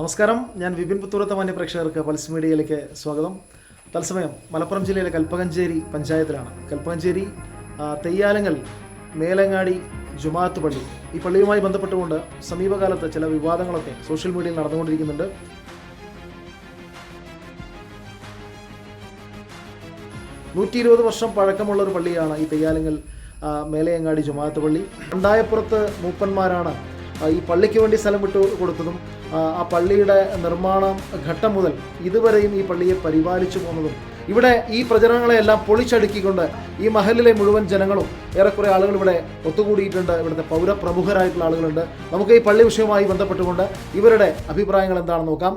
നമസ്കാരം. ഞാൻ വിപിൻ പുത്തൂരത്തെ മാന്യ പ്രേക്ഷകർക്ക് പൾസ് മീഡിയയിലേക്ക് സ്വാഗതം. തത്സമയം മലപ്പുറം ജില്ലയിലെ കൽപ്പകഞ്ചേരി പഞ്ചായത്തിലാണ്. കൽപ്പകഞ്ചേരി തെയ്യാലങ്ങൽ മേലങ്ങാടി ജുമാഅത്ത് പള്ളി ഈ പള്ളിയുമായി ബന്ധപ്പെട്ടുകൊണ്ട് സമീപകാലത്ത് ചില വിവാദങ്ങളൊക്കെ സോഷ്യൽ മീഡിയയിൽ നടന്നുകൊണ്ടിരിക്കുന്നുണ്ട്. നൂറ്റി ഇരുപത് വർഷം പഴക്കമുള്ള ഒരു പള്ളിയാണ് ഈ തെയ്യാലങ്ങൽ മേലയങ്ങാടി ജുമാഅത്ത് പള്ളി ഉണ്ടായപ്പുറത്ത് മൂപ്പന്മാരാണ് ഈ പള്ളിക്ക് വേണ്ടി സ്ഥലം വിട്ടു കൊടുത്തതും ആ, പള്ളിയുടെ നിർമ്മാണം ഘട്ടം മുതൽ ഇതുവരെയും ഈ പള്ളിയെ പരിപാലിച്ചു പോകുന്നതും ഇവിടെ ഈ പ്രചരണങ്ങളെല്ലാം പൊളിച്ചടുക്കിക്കൊണ്ട് ഈ മഹലിലെ മുഴുവൻ ജനങ്ങളും ഏറെക്കുറെ ആളുകൾ ഇവിടെ ഒത്തുകൂടിയിട്ടുണ്ട്. ഇവിടുത്തെ പൗരപ്രമുഖരായിട്ടുള്ള ആളുകളുണ്ട്. നമുക്ക് ഈ പള്ളി വിഷയവുമായി ബന്ധപ്പെട്ടുകൊണ്ട് ഇവരുടെ അഭിപ്രായങ്ങൾ എന്താണെന്ന് നോക്കാം.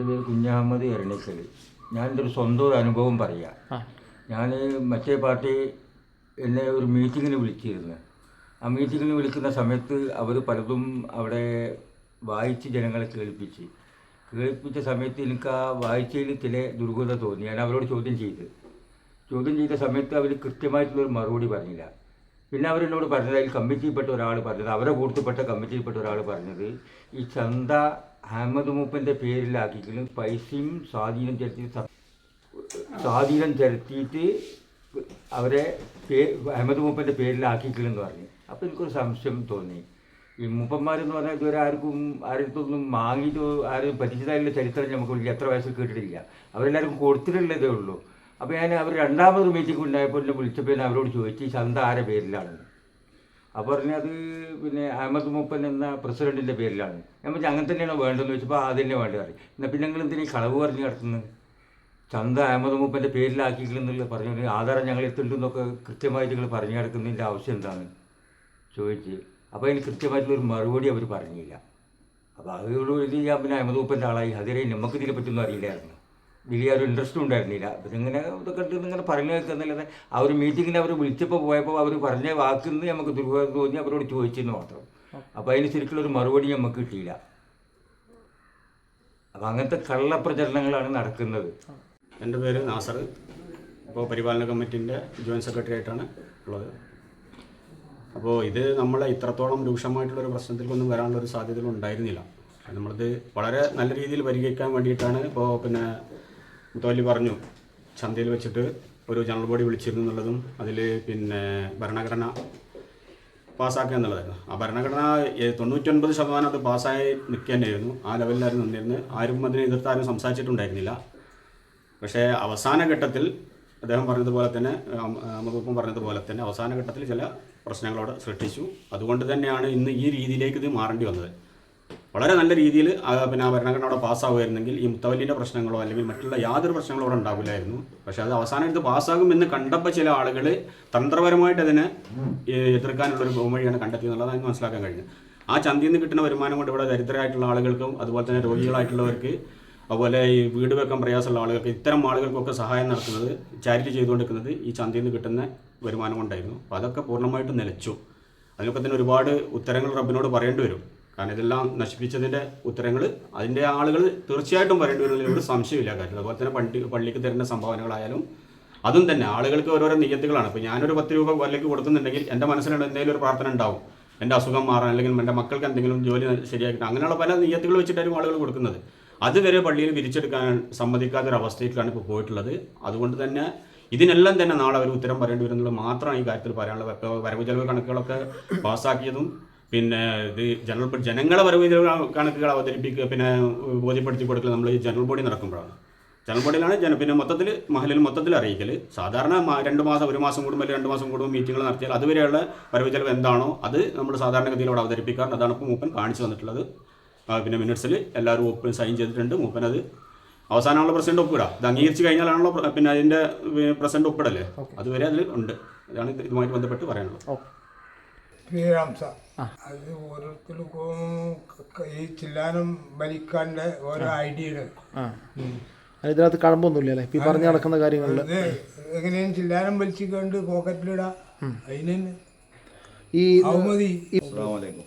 എന്റെ പേര് കുഞ്ഞഹമ്മദ് എരണിക്കൽ ഞാൻ എന്റെ ഒരു സ്വന്തം ഒരു അനുഭവം പറയാം. ഞാൻ മറ്റേ പാർട്ടി എന്നെ ഒരു മീറ്റിങ്ങിന് വിളിച്ചിരുന്നു. ആ മീറ്റിങ്ങിന് വിളിക്കുന്ന സമയത്ത് അവർ പലതും അവിടെ വായിച്ച് ജനങ്ങളെ കേൾപ്പിച്ച്. കേൾപ്പിച്ച സമയത്ത് എനിക്ക് ആ വായിച്ചതിൽ ചില ദുർഗത തോന്നി. ഞാൻ അവരോട് ചോദ്യം ചെയ്ത്. ചോദ്യം ചെയ്ത സമയത്ത് അവർ കൃത്യമായിട്ടുള്ളൊരു മറുപടി പറഞ്ഞില്ല. പിന്നെ അവരെന്നോട് പറഞ്ഞത് അതിൽ കമ്മിറ്റിയിൽപ്പെട്ട ഒരാൾ പറഞ്ഞത് അവരെ കൂട്ടത്തിൽപ്പെട്ട കമ്മിറ്റിയിൽപ്പെട്ട ഒരാൾ പറഞ്ഞത് ഈ ചന്ത അഹമ്മദ് മൂപ്പന്റെ പേരിലാക്കിക്കലും പൈസയും സ്വാധീനം ചെലുത്തി സ്വാധീനം ചെലുത്തിയിട്ട് അവരെ പേ അഹമ്മദ് മൂപ്പന്റെ പേരിലാക്കിക്കലെന്ന് പറഞ്ഞു. അപ്പോൾ എനിക്കൊരു സംശയം തോന്നി. ഈ മൂപ്പന്മാരെന്ന് പറഞ്ഞാൽ ഇതുവരെ ആർക്കും ആരടുത്തൊന്നും വാങ്ങിയിട്ട് ആരും പറ്റിച്ചതായുള്ള ചരിത്രം നമുക്ക് എത്ര വയസ്സിൽ കേട്ടിട്ടില്ല. അവരെല്ലാവർക്കും കൊടുത്തിട്ടുള്ളതേ ഉള്ളൂ. അപ്പോൾ ഞാൻ അവർ രണ്ടാമത് മീറ്റിംഗ് ഉണ്ടായപ്പോൾ എന്നെ വിളിച്ചപ്പോൾ ഞാൻ അവരോട് ചോദിച്ചു ഈ ചന്ത ആരെ പേരിലാണ്? അപ്പോൾ പറഞ്ഞത് പിന്നെ അഹമ്മദ് മൂപ്പൻ എന്ന പ്രസിഡന്റിന്റെ പേരിലാണ്. ഞാൻ പറഞ്ഞു അങ്ങനെ തന്നെയാണോ വേണ്ടതെന്ന് ചോദിച്ചപ്പോൾ അത് തന്നെ വേണ്ടത് പറയും. എന്നാൽ പിന്നെ ഞങ്ങൾ എന്തിനാണ് ഈ കളവ് പറഞ്ഞ് കിടക്കുന്നത് ചന്ത അഹമ്മദ് മൂപ്പന്റെ പേരിലാക്കിയില്ലെന്നുള്ള പറഞ്ഞു ആധാരം ഞങ്ങൾ എത്തുണ്ടെന്നൊക്കെ കൃത്യമായിട്ട് നിങ്ങൾ പറഞ്ഞു കിടക്കുന്നതിന്റെ ആവശ്യം എന്താണ്? ചോദിച്ച്. അപ്പോൾ അതിന് കൃത്യമായിട്ടുള്ളൊരു മറുപടി അവർ പറഞ്ഞില്ല. അപ്പോൾ അതോട് ഞാൻ പിന്നെ അഹമ്മദ് മൂപ്പന്റെ ആളായി. അതിനെ നമുക്ക് ഇതിനെ പറ്റിയൊന്നും അറിയില്ലായിരുന്നു. വലിയ ഒരു ഇൻട്രസ്റ്റും ഉണ്ടായിരുന്നില്ല. ഇതിങ്ങനെ ഇതൊക്കെ ഇങ്ങനെ പറഞ്ഞു വെക്കുന്നില്ലാതെ ആ ഒരു മീറ്റിങ്ങിന് അവർ വിളിച്ചപ്പോൾ പോയപ്പോൾ അവർ പറഞ്ഞ വാക്കിൽ നിന്ന് നമുക്ക് ദുർബോധം തോന്നി അവരോട് ചോദിച്ചെന്ന് മാത്രം. അപ്പോൾ അതിന് ശരിക്കുള്ള ഒരു മറുപടി നമുക്ക് കിട്ടിയില്ല. അപ്പം അങ്ങനത്തെ കള്ളപ്രചരണങ്ങളാണ് നടക്കുന്നത്. എന്റെ പേര് നാസർ. ഇപ്പോൾ പരിപാലന കമ്മിറ്റിന്റെ ജോയിന്റ് സെക്രട്ടറി ആയിട്ടാണ് ഉള്ളത്. അപ്പോൾ ഇത് നമ്മളെ ഇത്രത്തോളം രൂക്ഷമായിട്ടുള്ളൊരു പ്രശ്നത്തിലേക്കൊന്നും വരാനുള്ളൊരു സാധ്യതകൾ ഉണ്ടായിരുന്നില്ല. നമ്മളിത് വളരെ നല്ല രീതിയിൽ പരിഹരിക്കാൻ വേണ്ടിയിട്ടാണ് ഇപ്പോൾ പിന്നെ മുത്തോലി പറഞ്ഞു ചന്തയിൽ വെച്ചിട്ട് ഒരു ജനറൽ ബോഡി വിളിച്ചിരുന്നു എന്നുള്ളതും അതിൽ പിന്നെ ഭരണഘടന പാസ്സാക്കുക എന്നുള്ളതായിരുന്നു. ആ ഭരണഘടന തൊണ്ണൂറ്റൊൻപത് ശതമാനം അത് പാസ്സായി നിൽക്കുക തന്നെയായിരുന്നു ആ ലെവലിലായിരുന്നു നിന്നിരുന്നത് ആരും അതിനെ എതിർത്ത് ആരും സംസാരിച്ചിട്ടുണ്ടായിരുന്നില്ല. പക്ഷേ അവസാന ഘട്ടത്തിൽ അദ്ദേഹം പറഞ്ഞതുപോലെ തന്നെ അമ്മതൊപ്പം പറഞ്ഞതുപോലെ തന്നെ അവസാന ഘട്ടത്തിൽ ചില പ്രശ്നങ്ങളോട് സൃഷ്ടിച്ചു അതുകൊണ്ട് തന്നെയാണ് ഇന്ന് ഈ രീതിയിലേക്ക് ഇത് മാറേണ്ടി വന്നത്. വളരെ നല്ല രീതിയിൽ പിന്നെ ആ ഭരണഘടന അവിടെ പാസ്സാവുമായിരുന്നെങ്കിൽ ഈ മുത്തവല്ലിന്റെ പ്രശ്നങ്ങളോ അല്ലെങ്കിൽ മറ്റുള്ള യാതൊരു പ്രശ്നങ്ങളോ അവിടെ ഉണ്ടാവില്ലായിരുന്നു. പക്ഷേ അത് അവസാനം എടുത്ത് പാസ്സാകുമെന്ന് കണ്ടപ്പോൾ ചില ആളുകൾ തന്ത്രപരമായിട്ട് അതിനെ എതിർക്കാനുള്ള എതിർക്കാനുള്ളൊരു ബഹുമഴിയാണ് കണ്ടെത്തിയെന്നുള്ളത് അതിന് മനസ്സിലാക്കാൻ കഴിഞ്ഞു ആ ചന്തയിൽ നിന്ന് കിട്ടുന്ന വരുമാനം കൊണ്ട് ഇവിടെ ദരിദ്രരായിട്ടുള്ള ആളുകൾക്കും അതുപോലെ തന്നെ രോഗികളായിട്ടുള്ളവർക്ക് അതുപോലെ ഈ വീട് വെക്കാൻ പ്രയാസമുള്ള ആളുകൾക്ക് ഇത്തരം ആളുകൾക്കൊക്കെ സഹായം നടത്തുന്നത് ചാരിറ്റി ചെയ്തുകൊണ്ടിരിക്കുന്നത് ഈ ചന്തയിൽ നിന്ന് കിട്ടുന്ന വരുമാനം കൊണ്ടായിരുന്നു. അപ്പോൾ അതൊക്കെ പൂർണമായിട്ടും നിലച്ചു. അതിനൊക്കെ തന്നെ ഒരുപാട് ഉത്തരങ്ങൾ റബ്ബിനോട് പറയേണ്ടി വരും. കാരണം ഇതെല്ലാം നശിപ്പിച്ചതിന്റെ ഉത്തരങ്ങൾ അതിന്റെ ആളുകൾ തീർച്ചയായിട്ടും പറയേണ്ടി വരുന്നതിൽ ഒരു സംശയമില്ല കാര്യം അതുപോലെ തന്നെ പണ്ടി പള്ളിക്ക് തരുന്ന സംഭാവനകളായാലും അതും തന്നെ ആളുകൾക്ക് ഓരോരോ നിയത്തുകളാണ്. ഇപ്പോൾ ഞാനൊരു പത്ത് രൂപ പള്ളിക്ക് കൊടുക്കുന്നുണ്ടെങ്കിൽ എന്റെ മനസ്സിലുള്ള എന്തെങ്കിലും ഒരു പ്രാർത്ഥന ഉണ്ടാവും. എന്റെ അസുഖം മാറാൻ അല്ലെങ്കിൽ എന്റെ മക്കൾക്ക് എന്തെങ്കിലും ജോലി ശരിയാക്കി അങ്ങനെയുള്ള പല നിയത്തുകൾ വെച്ചിട്ടായിരിക്കും ആളുകൾ കൊടുക്കുന്നത്. അതുവരെ പള്ളിയിൽ പിരിച്ചെടുക്കാൻ സമ്മതിക്കാത്തൊരവസ്ഥയിലേക്കാണ് ഇപ്പോൾ പോയിട്ടുള്ളത്. അതുകൊണ്ട് തന്നെ ഇതിനെല്ലാം തന്നെ നാളെ ഒരു ഉത്തരം പറയേണ്ടി വരുന്നത് മാത്രമാണ് ഈ കാര്യത്തിൽ പറയാനുള്ളത്. വരവ് ചെലവ് കണക്കുകളൊക്കെ പാസ്സാക്കിയതും പിന്നെ ഇത് ജനറൽ ബോഡി ജനങ്ങളെ വരവ് കണക്കുകൾ അവതരിപ്പിക്കുക പിന്നെ ബോധ്യപ്പെടുത്തി കൊടുക്കുക നമ്മൾ ഈ ജനറൽ ബോഡി നടക്കുമ്പോഴാണ് ജനറൽ ബോഡിയിലാണ് ജന പിന്നെ മൊത്തത്തിൽ മഹലിൽ മൊത്തത്തിൽ അറിയിക്കൽ സാധാരണ രണ്ട് മാസം ഒരു മാസം കൂടുമ്പോൾ അല്ലെങ്കിൽ രണ്ട് മാസം കൂടുമ്പോൾ മീറ്റിങ്ങൾ നടത്തിയാൽ അതുവരെയുള്ള വരവ് ചെലവ് എന്താണോ അത് നമ്മൾ സാധാരണഗതിയിൽ അവിടെ അവതരിപ്പിക്കാറുണ്ട്. അതാണ് ഇപ്പോൾ മൂപ്പൻ കാണിച്ചു വന്നിട്ടുള്ളത് പിന്നെ മിനിറ്റ്സിൽ എല്ലാവരും ഒപ്പ് സൈൻ ചെയ്തിട്ടുണ്ട്. മൂപ്പൻ അത് അവസാനമുള്ള പ്രസിഡന്റ് ഒപ്പിടാം. ഇത് അംഗീകരിച്ച് കഴിഞ്ഞാലാണല്ലോ പിന്നെ അതിന്റെ പ്രസിഡന്റ് ഒപ്പിടല്ലേ അതുവരെ അതിൽ ഉണ്ട്. അതാണ് ഇത് ഇതുമായിട്ട് ബന്ധപ്പെട്ട് പറയാനുള്ളത്. ശ്രീരാംസ. അത് ഓരോരുത്തർക്കും ക- ഈ ചില്ലാനം ഭരിക്കാന്റെ ഓരോ ഐഡിയകൾ. ഇതിനകത്ത് കഴമ്പൊന്നുമില്ല അല്ലേ? ഈ പറഞ്ഞു നടക്കുന്ന കാര്യങ്ങളിൽ എങ്ങനെയാണ് എങ്ങനെയും ചില്ലാനം വലിച്ചിക്കൊണ്ട് പോക്കറ്റിലിടാം. അതിന് ഈ അവമതി. അസ്സാമലൈക്കും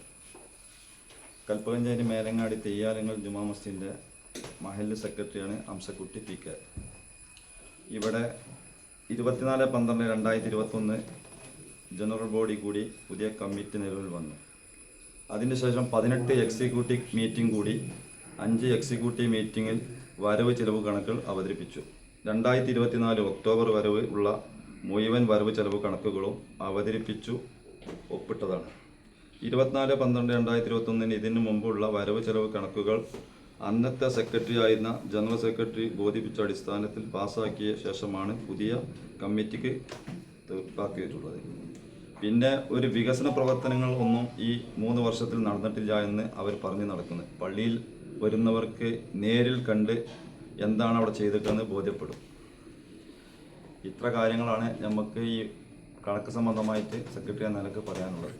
കൽപ്പകഞ്ചേരി മേലങ്ങാടി തെയ്യാലങ്ങൾ ജുമാ മസ്ജിദിന്റെ മഹല്ല് സെക്രട്ടറിയാണ് അംസക്കുട്ടി പി കെ. ഇവിടെ ഇരുപത്തിനാല് പന്ത്രണ്ട് രണ്ടായിരത്തി ഇരുപത്തൊന്ന് ജനറൽ ബോഡി കൂടി പുതിയ കമ്മിറ്റി നിലവിൽ വന്നു. അതിനുശേഷം പതിനെട്ട് എക്സിക്യൂട്ടീവ് മീറ്റിംഗ് കൂടി അഞ്ച് എക്സിക്യൂട്ടീവ് മീറ്റിംഗിൽ വരവ് ചെലവ് കണക്കുകൾ അവതരിപ്പിച്ചു. രണ്ടായിരത്തി ഇരുപത്തിനാല് ഒക്ടോബർ വരവ് ഉള്ള മുഴുവൻ വരവ് ചെലവ് കണക്കുകളും അവതരിപ്പിച്ചു ഒപ്പിട്ടതാണ്. ഇരുപത്തിനാല് പന്ത്രണ്ട് രണ്ടായിരത്തി ഇരുപത്തൊന്നിന് ഇതിനു മുമ്പുള്ള വരവ് ചെലവ് കണക്കുകൾ അന്നത്തെ സെക്രട്ടറി ആയിരുന്ന ജനറൽ സെക്രട്ടറി ബോധിപ്പിച്ച അടിസ്ഥാനത്തിൽ പാസാക്കിയ ശേഷമാണ് പുതിയ കമ്മിറ്റിക്ക് തീർപ്പാക്കിയിട്ടുള്ളത്. പിന്നെ ഒരു വികസന പ്രവർത്തനങ്ങൾ ഒന്നും ഈ മൂന്ന് വർഷത്തിൽ നടന്നിട്ടില്ല എന്ന് അവർ പറഞ്ഞു നടക്കുന്നത് പള്ളിയിൽ വരുന്നവർക്ക് നേരിൽ കണ്ട് എന്താണ് അവിടെ ചെയ്തിട്ടെന്ന് ബോധ്യപ്പെടും. ഇത്ര കാര്യങ്ങളാണ് നമുക്ക് ഈ കണക്ക് സംബന്ധമായിട്ട് സെക്രട്ടറി എന്ന നിലയ്ക്ക് പറയാനുള്ളത്.